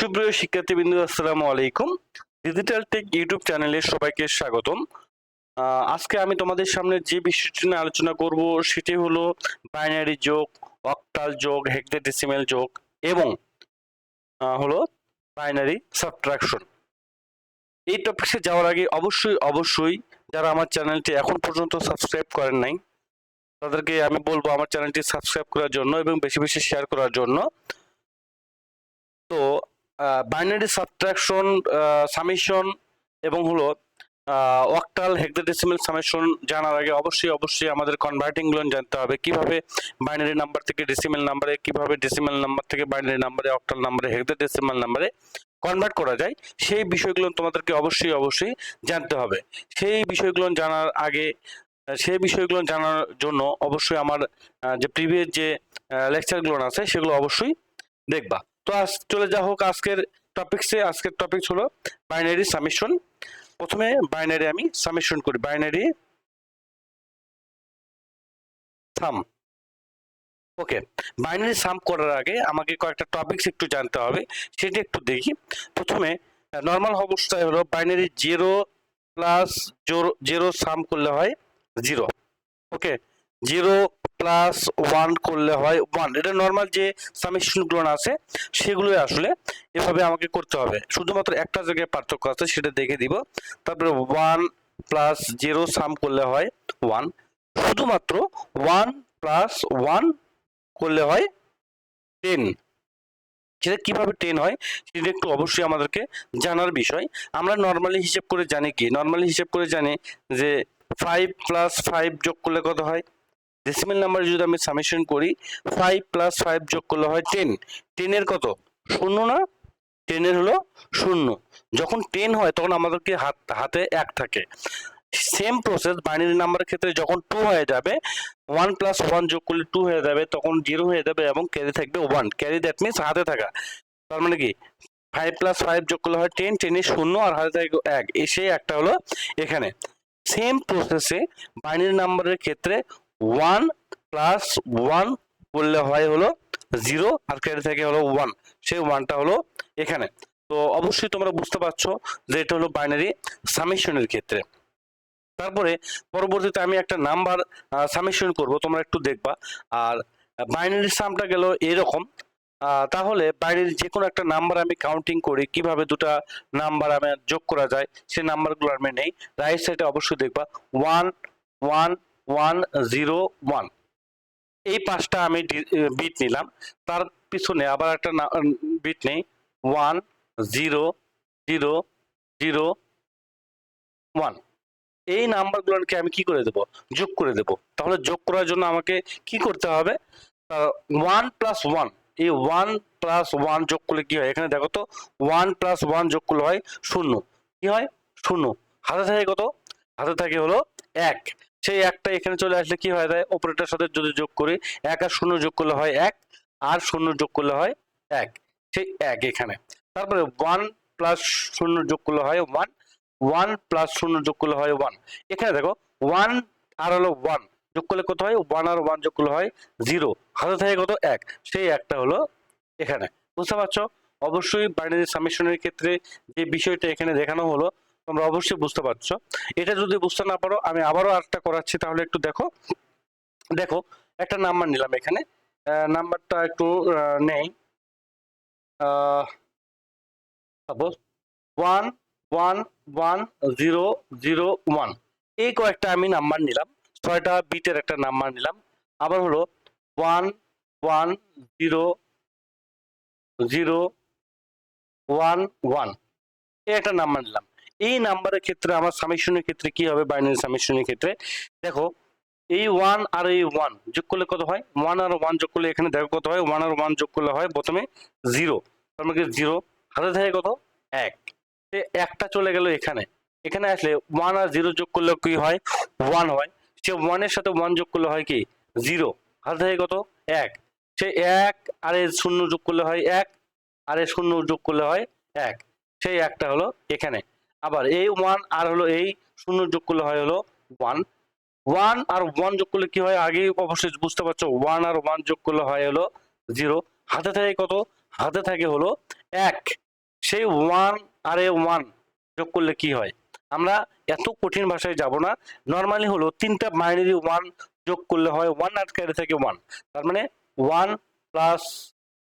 সুপ্রিয় শিক্ষার্থীবৃন্দ, আসসালামু আলাইকুম। ডিজিটাল টেক ইউটিউব চ্যানেলে সবাইকে স্বাগতম। আজকে আমি তোমাদের সামনে যে বিষয়টি নিয়ে আলোচনা করব, সেটি হলো বাইনারি যোগ অক্টাল যোগ হেক্সাডেসিমাল যোগ এবং হলো বাইনারি সাবট্রাকশন এই টপিকসে যাওয়ার আগে অবশ্যই অবশ্যই যারা আমার চ্যানেলটি এখন পর্যন্ত সাবস্ক্রাইব করেন নাই, তাদেরকে আমি বলব আমার চ্যানেলটি সাবস্ক্রাইব করার জন্য এবং বেশি বেশি শেয়ার করার জন্য। তো বাইনারি সাবট্রাকশন সামেশন এবং হলো অক্টাল হেক্সাডেসিমাল সামেশন জানার আগে অবশ্যই অবশ্যই আমাদের কনভার্টিংগুলো জানতে হবে। কীভাবে বাইনারি নাম্বার থেকে ডেসিমাল নাম্বারে কীভাবে ডেসিমাল নাম্বার থেকে বাইনারি নাম্বারে অক্টাল নাম্বারে হেক্সাডেসিমাল নাম্বারে কনভার্ট করা যায়, সেই বিষয়গুলো তোমাদেরকে অবশ্যই অবশ্যই জানতে হবে। সেই বিষয়গুলো জানার আগে সেই বিষয়গুলো জানার জন্য অবশ্যই আমার যে প্রিভিয়াস যে লেকচারগুলো আছে, সেগুলো অবশ্যই দেখবা। তো আজ চলে যা হোক আজকের টপিকসে আজকের টপিক হলো বাইনারি সামেশন প্রথমে বাইনারি আমি সামেশন করি। Binary sum okay binary sum করার আগে আমাকে কয়েকটা টপিকস একটু জানতে হবে, সেটা একটু দেখি। প্রথমে নর্মাল অবস্থায় হলো binary zero plus zero sum করলে হয় zero okay zero plus one করলে হয় ওয়ান এটা নর্মাল যে সামেশনগুলো আছে, সেগুলোই আসলে এভাবে আমাকে করতে হবে। শুধুমাত্র একটা জায়গায় পার্থক্য আছে, সেটা দেখে দিব। তারপরে ওয়ান প্লাস জিরো সাম করলে হয় ওয়ান শুধুমাত্র ওয়ান প্লাস ওয়ান করলে হয় টেন সেটা কীভাবে টেন হয়, সেটা একটু অবশ্যই আমাদেরকে জানার বিষয়। আমরা নর্মালি হিসেব করে জানি কি? নর্মালি হিসেব করে জানি যে ফাইভ প্লাস ফাইভ যোগ করলে কত হয়? ডেসিমেল নাম্বার যদি আমি সামেশন করি ফাইভ প্লাস ফাইভ যোগ করলে হয় টেন টেনের কত? শূন্য না? টেনের হলো শূন্য। যখন টেন হয়, তখন আমাদেরকে হাত, হাতে এক থাকে। সেম প্রসেস বাইনারি নাম্বারের ক্ষেত্রে যখন টু হয়ে যাবে ওয়ান প্লাস ওয়ান যোগ করলে টু হয়ে যাবে, তখন জিরো হয়ে যাবে এবং ক্যারি থাকবে ওয়ান ক্যারি দ্যাট মিনস হাতে থাকা। তার মানে কি? ফাইভ প্লাস ফাইভ যোগ করলে হয় টেন টেনের শূন্য আর হাতে থাকে এক। এই সেই একটা হলো এখানে। সেম প্রসেসে বাইনারি নাম্বারের ক্ষেত্রে ওয়ান প্লাস ওয়ান করলে হয় হলো জিরো আর ক্যারি থাকে হলো ওয়ান সেই ওয়ানটা হলো এখানে। তো অবশ্যই তোমরা বুঝতে পারছ যে এটা হলো বাইনারি সামেশনের ক্ষেত্রে। তারপরে পরবর্তীতে আমি একটা নাম্বার সামেশন করব, তোমরা একটু দেখবা। আর বাইনারি সামটা গেল এরকম। তাহলে বাইরের যে কোনো একটা নাম্বার আমি কাউন্টিং করি, কীভাবে দুটা নাম্বার আমি যোগ করা যায় সেই নাম্বারগুলো আমি নেই। রাইট সাইডে অবশ্যই দেখবা one one one zero one এই পাঁচটা আমি বিট নিলাম। তার পিছনে আবার একটা বিট নেই। One zero zero zero one এই নাম্বারগুলোকে আমি কি করে দেব? যোগ করে দেব। তাহলে যোগ করার জন্য আমাকে কি করতে হবে? ওয়ান প্লাস ওয়ান এই ওয়ান প্লাস ওয়ান যোগ করলে কি হয়? এখানে দেখো তো ওয়ান প্লাস ওয়ান যোগ করলে হয় শূন্য। কি হয়? শূন্য। হাতে থাকে কত? হাতে থাকে হলো এক। সেই একটা এখানে চলে আসলে কি হয় যায় অপারেটার সাথে যদি যোগ করি, এক আর শূন্য যোগ করলে হয় এক, আর শূন্য যোগ করলে হয় এক, সেই এক এখানে। তারপরে ওয়ান প্লাস শূন্য যোগ করলে হয় ওয়ান ওয়ান প্লাস শূন্য যোগ করলে হয় ওয়ান এখানে দেখো ওয়ান আর হলো ওয়ান যোগ করলে কত হয়? ওয়ান আর ওয়ান যোগ করলে হয় জিরো হাতে থাকে কত? এক। সেই একটা হলো এখানে। বুঝতে পারছ? অবশ্যই বাইনারি সামেশনের ক্ষেত্রে যে বিষয়টা এখানে দেখানো হলো তোমরা অবশ্যই বুঝতে পারছ। এটা যদি বুঝতে না পারো, আমি আবারও আরেকটা করাচ্ছি, তাহলে একটু দেখো। দেখো, একটা নাম্বার নিলাম এখানে। নাম্বারটা একটু নেই। Suppose one one one, zero zero, one. এই কয়েকটা আমি নাম্বার নিলাম। ছয়টা বিটের একটা নাম্বার নিলাম। আবার হলো, one one, zero zero, one one. এই একটা নাম্বার নিলাম। এই নাম্বারের ক্ষেত্রে, আমার সামেশনের ক্ষেত্রে কি হবে? বাইনারি সামেশনের ক্ষেত্রে। দেখো, এই ওয়ান আর এই ওয়ান যোগ করলে কত হয়? ওয়ান আর ওয়ান যোগ করলে এখানে দেখো কত হয়? ওয়ান আর ওয়ান যোগ করলে হয় প্রথমে জিরো তার মানে জিরো হাতে থাকে কত? এক। একটা চলে গেল এখানে। এখানে আসলে ওয়ান আর জিরো যোগ করলে কি হয়? ওয়ান হয়। সে ওয়ানের সাথে ওয়ান যোগ করলে হয় কি? জিরো হাতে থাকে কত? এক। সে এক আর এর শূন্য যোগ করলে হয় এক, আর এর শূন্য যোগ করলে হয় এক। সেই একটা হলো এখানে। আবার এই ওয়ান আর হলো এই শূন্য যোগ করলে হয় হলো ওয়ান ওয়ান আর ওয়ান যোগ করলে কি হয়? আগে অবশ্যই বুঝতে পারছ ওয়ান আর ওয়ান যোগ করলে হয় হলো জিরো হাতে থাকে কত? হাতে থাকে হলো এক। সেই ওয়ান আর এ ওয়ান যোগ করলে কি হয়? আমরা এত কঠিন ভাষায় যাব না। নর্মালি হলো তিনটা বাইনারি ওয়ান যোগ করলে হয় ওয়ান আর ক্যারি থেকে ওয়ান তার মানে one plus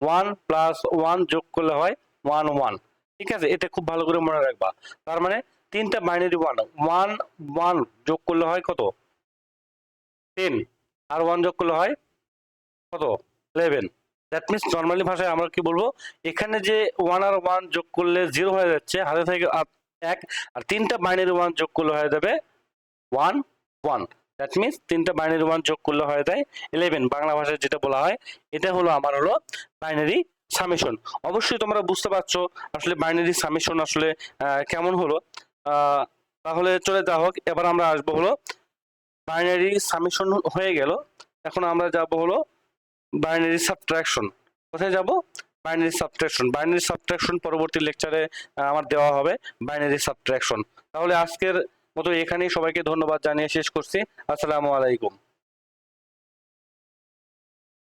one plus one যোগ করলে হয় ওয়ান ওয়ান ঠিক আছে? এটা খুব ভালো করে মনে রাখবা। তার মানে তিনটা বাইনারি ওয়ান ওয়ান ওয়ান যোগ করলে হয় কত? টেন আর ওয়ান যোগ করলে হয় কত? ইলেভেন দ্যাট মিনস নর্মালি ভাষায় আমরা কি বলব? এখানে যে ওয়ান আর ওয়ান যোগ করলে জিরো হয়ে যাচ্ছে, হাতে থেকে এক, আর তিনটা বাইনারি ওয়ান যোগ করলে হয়ে যাবে ওয়ান ওয়ান দ্যাট মিনস তিনটা বাইনারি ওয়ান যোগ করলে হয়ে যায় ইলেভেন বাংলা ভাষায় যেটা বলা হয়, এটা হলো, আমার হলো বাইনারি সামেশন অবশ্যই তোমরা বুঝতে পারছ আসলে বাইনারি সামেশন আসলে কেমন হলো। তাহলে চলে যাওয়া হোক, এবার আমরা আসব হলো বাইনারি সামেশন হয়ে গেল। এখন আমরা যাব হলো বাইনারি সাবট্রাকশন কোথায় যাব? বাইনারি সাবট্রাকশন বাইনারি সাবট্রাকশন পরবর্তী লেকচারে আমার দেওয়া হবে বাইনারি সাবট্রাকশন তাহলে আজকের মতো এখানেই সবাইকে ধন্যবাদ জানিয়ে শেষ করছি। আসসালামু আলাইকুম।